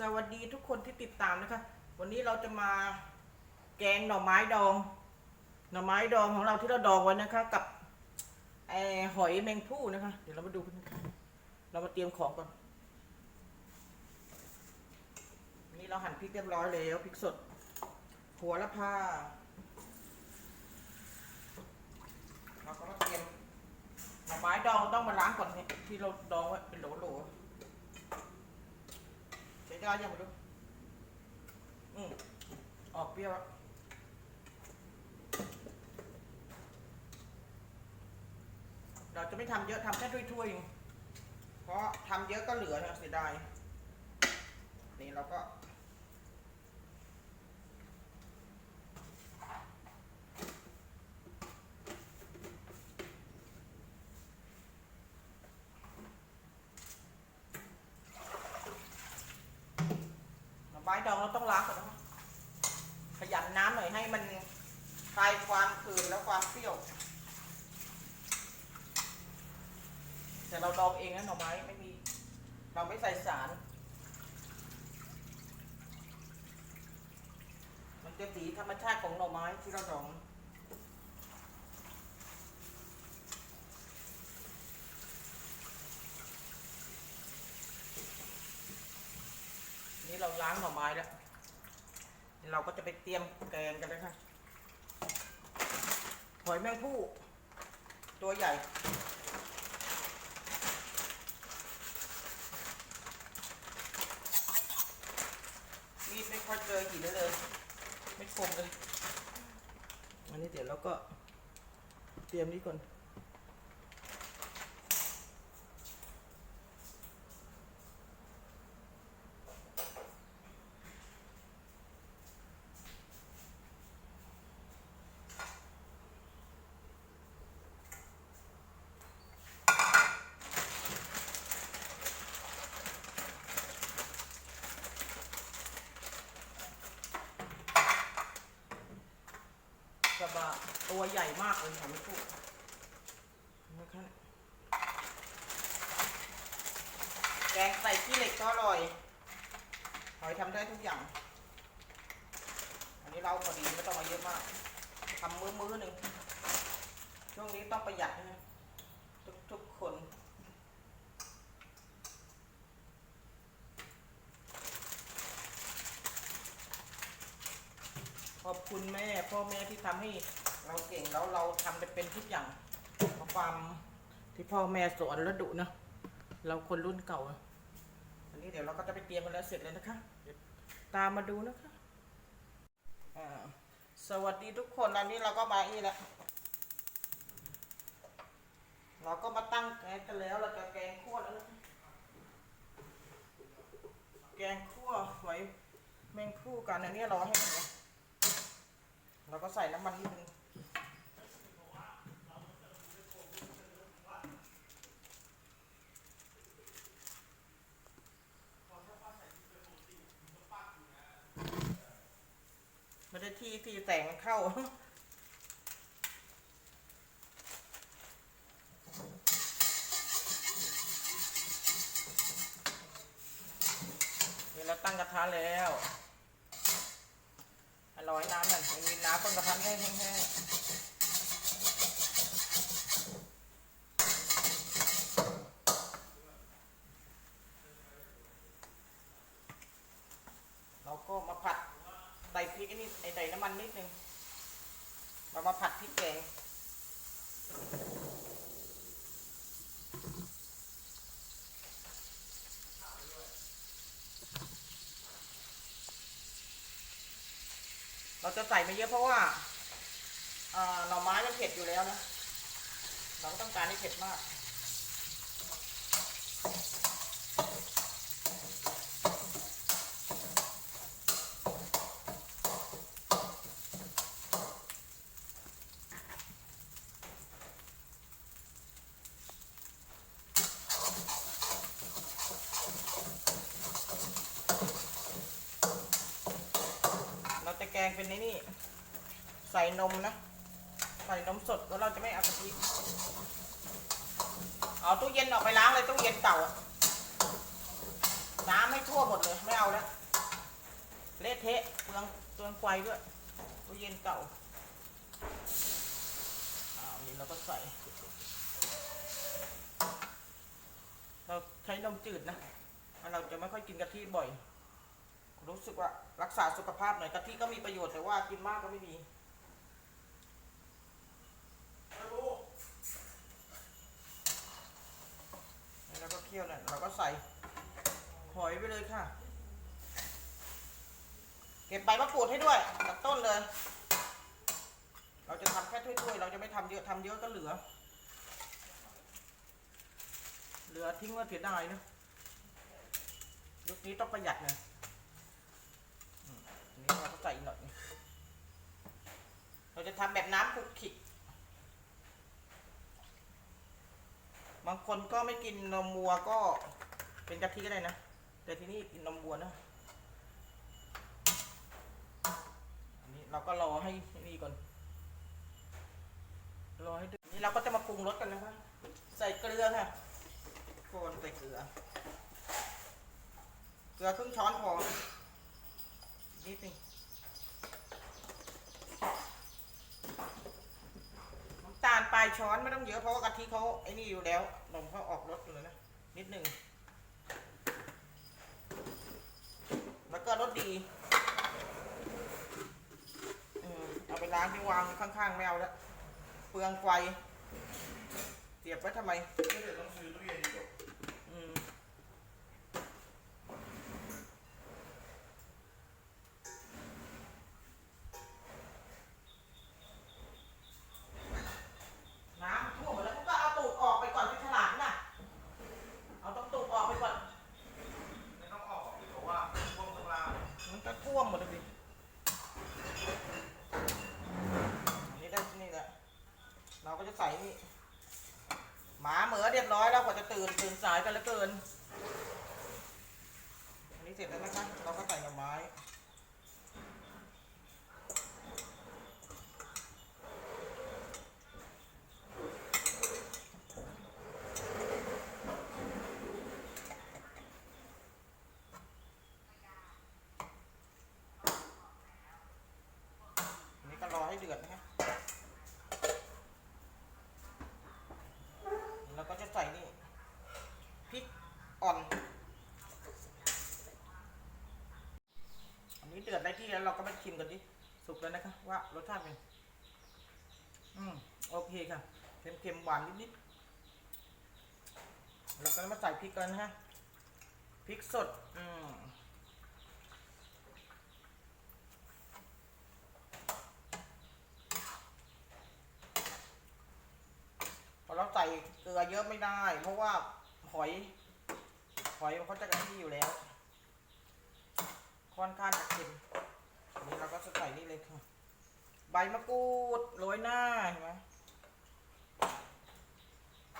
สวัสดีทุกคนที่ติดตามนะคะ วันนี้เราจะมาแกงหน่อไม้ดอง หน่อไม้ดองของเราที่เราดองไว้นะคะ กับไอหอยแมงผู้นะคะ เดี๋ยวเรามาดูกันนะคะเรามาเตรียมของก่อนอันนี้เราหั่นพริกเรียบร้อยแล้วพริกสด หัวละพาเราก็มาเตรียมหน่อไม้ดองต้องมาล้างก่อนเนี่ยที่เราดองไว้เป็นโหลๆ ใช้ได้ยังไม่ดูอืมออกเปรี้ยวเราจะไม่ทำเยอะทำแค่ถ้วยๆเองเพราะทำเยอะก็เหลือเสียดายนี่เราก็ ไม้ดองเราต้องล้างก่อนนะคะขยำน้ำหน่อยให้มันคลายความคืนและความเปรี้ยว แต่เราดองเองนะหน่อไม้ไม่มี เราไม่ใส่สาร มันจะสีธรรมชาติของหน่อไม้ที่เราดอง นี่เรา ล้างหน่อไม้แล้ว เราก็จะไปเตรียมแกงกันเลยค่ะหอยแมงผู้ตัวใหญ่ มีไม่ค่อยเจอหินเลย ไม่คมเลย อันนี้เดี๋ยวเราก็เตรียมนี้ก่อน ตัวใหญ่มากเลยค่ะไม่พูดนะคะแกงใส่ขี้เหล็กก็อร่อยหอยทำได้ทุกอย่าง อันนี้เราพอดีไม่ต้องมาเยอะมากทำมือมือหนึ่งช่วงนี้ต้องประหยัดนะทุกทุกคนขอบคุณแม่พ่อแม่ที่ทำให้ เราเก่งแล้วเราทำได้เป็นทุกอย่างเพราะความที่พ่อแม่สอนแล้วดุนะเราคนรุ่นเก่าอะอันนี้เดี๋ยวเราก็จะไปเตรียมกันแล้วเสร็จเลยนะคะตามมาดูนะคะสวัสดีทุกคนอันนี้เราก็มาอีกแล้วเราก็มาตั้งแกงกันแล้วเราจะแกงคั่วแล้วนะคะแกงคั่วไว้แมงคู่กันอันนี้รอให้มันเนี่ยเราก็ใส่น้ำมันนิดนึงไม่ได้ ที่ที่แสงเข้า นี่เราตั้งกระทะแล้วอร่อยน้ำหน่อยมันมีน้ำต้นกระทะแห้งๆเราก็มาผัดใส่พริกไอ้นี่ไอใส่น้ำมันนิดนึงเรามาผัดพริกแกงเราจะใส่ไม่เยอะเพราะว่าหน่อไม้มันเผ็ดอยู่แล้วนะ เราก็ต้องการให้เผ็ดมาก กงเป็นในนี่ ใส่นมนะ ใส่นมสดแล้วเราจะไม่เอากะทิเอาตู้เย็นออกไปล้างเลยตู้เย็นเก่าอะน้ำไม่ทั่วหมดเลยไม่เอาแล้วเละเทะเปลืองเปลืองไฟด้วยตู้เย็นเก่าอ่าอันนี้เราก็ใส่ เราใช้นมจืดนะเราจะไม่ค่อยกินกะทิบ่อย รู้สึกว่ารักษาสุขภาพหน่อยกะทิก็มีประโยชน์แต่ว่ากินมากก็ไม่ดีแล้วก็เคี่ยวเนี่ยเราก็ใส่หอยไปเลยค่ะ เก็บใบมะกรูดให้ด้วยจากต้นเลย เราจะทำแค่ถ้วยๆเราจะไม่ทำเยอะทำเยอะก็เหลือ เหลือทิ้งไว่าเสียดายนะยุคนี้ต้องประหยัดหน่อยอืมอันนี้เราก็ ใส่หน่อย เราจะทำแบบน้ำคลุกคลิกบางคนก็ไม่กินนมวัวก็เป็นกะทิก็ได้นะ แต่ที่นี่กินนมวัวนะอันนี้เราก็รอให้นี่ก่อน รอให้ดือดนี่เราก็จะมาปรุงรสกันนะคะใส่เกลือค่ะโคนใส่เกลือ เกลือครึ่งช้อนพอนิดนึงน้ำตายช้อนไม่ต้องเยอะเพราะว่ากะทิเขาไอ้นี่อยู่แล้วนมเขาออกรสอยู่แล้วนะ นิดหนึ่งแล้วก็รสดีเอาไปล้างที่วางข้างๆไม่เอาแล้วเปลืองไฟเสียบไว้ทำไม ก็เดี๋ยวต้องซื้อตู้เย็นอีกเหรอ อืมน้ำท่วมหมดแล้วก็เอาตูดออกไปก่อนที่ฉลาดน่ะ เอาต้องตูดออกไปก่อน ไม่ต้องออกเพราะว่าพวกข้างล่าง มันจะท่วมหมดเลยดิอันนี้ได้ที่นี่แหละ เราก็จะ ใส่นี่หมาเหมือเรียบร้อยแล้วกว่าจะตื่นตื่นสายกันเหลือเกิน อันนี้เสร็จแล้วนะคะ เราก็ใส่หน่อไม้ อันนี้ก็รอให้เดือดนะคะแล้วก็จะใส่นี่พริก อ่อนอันนี้เดือดได้ที่แล้วเราก็มาชิมกันดิสุกแล้วนะคะว่ารสชาติเป็นอืมโอเคค่ะเค็มๆหวานนิดๆเราก็มาใส่พริกกันนะฮะพริกสด อืมพอเราใส่เกลือเยอะไม่ได้ เพราะว่าหอย หอยมันเขาจะกระที่อยู่แล้ว ค่อนข้างจะเค็มอันนี้เราก็จะใส่นี่เลยค่ะ ใบมะกรูดโรยหน้าเห็นไหม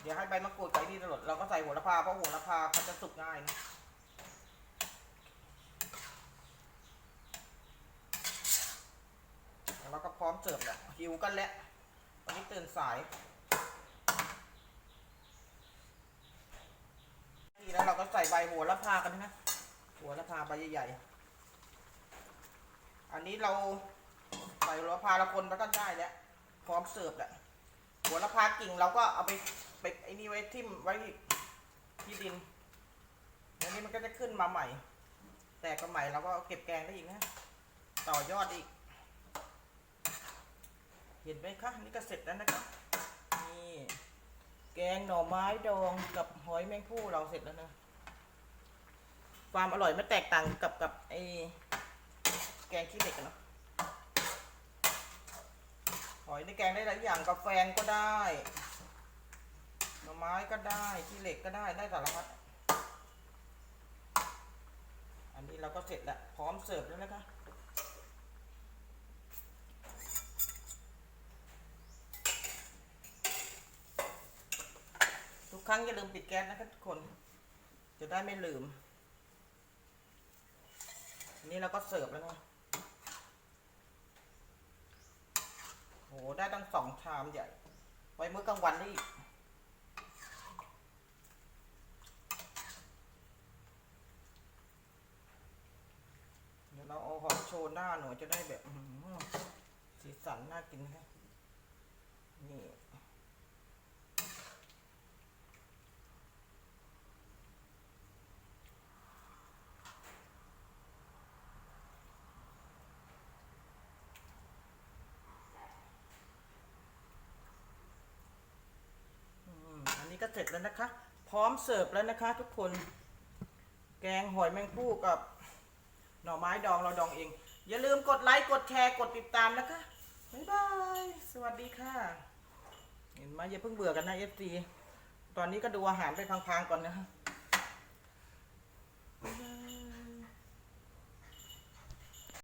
เดี๋ยวให้ใบมะกรูดใส่นี่ตลอดเราก็ใส่โหัวละพาเพราะโหัวละพาเขาจะสุกง่ายนะแล้วเราก็พร้อมเสิร์ฟแล้วหิวกันแล้ววันนี้ตื่นสายีแล้วเราก็ใส่ใบโหัวละพากันนะหัวละพาใบใหญ่ๆ อันนี้เราใส่โหัวละพาละคนมาก็ได้แล้วพร้อมเสิร์ฟแหล้วหัวละพากิ่งเราก็เอาไปไปไอ้นี่ไว้ทิ่มไว้ที่ดินอันนี้มันก็จะขึ้นมาใหม่ แต่ก็ใหม่เราก็เก็บแกงได้อีกนะ ต่อยอดอีก เห็นไหมคะนี่ก็เสร็จแล้วนะคะนี่ แกงหน่อไม้ดองกับหอยแมงผู้เราเสร็จแล้วนะ ความอร่อยไม่แตกต่างกับกับไอ้แกงขี้เหล็กเนาะหอยในแกงได้หลายอย่างกับแฟก็ได้หน่อไม้ก็ได้ขี้เหล็กก็ได้ได้สารพัดอันนี้เราก็เสร็จแล้วพร้อมเสิร์ฟแล้วนะคะ ครั้งอย่าลืมปิดแก๊สนะคะทุกคน จะได้ไม่ลืม นี่เราก็เสิร์ฟแล้วนะโหได้ตั้งสองชามใหญ่ ไว้มื้อกลางวันได้อีกเราเอาหอมโชว์หน้าหน่อยจะได้แบบสีสันน่ากินค่ะ เสร็จแล้วนะคะ พร้อมเสิร์ฟแล้วนะคะ ทุกคน แกงหอยแมงผู้กับ หน่อไม้ดองเราดองเอง อย่าลืมกดไลค์กดแชร์กดติดตามนะคะบ๊ายบายสวัสดีค่ะ เห็นไหมอย่าเพิ่งเบื่อกันนะเอฟซีตอนนี้ก็ดูอาหารไปพังๆก่อนนะบ๊ายบ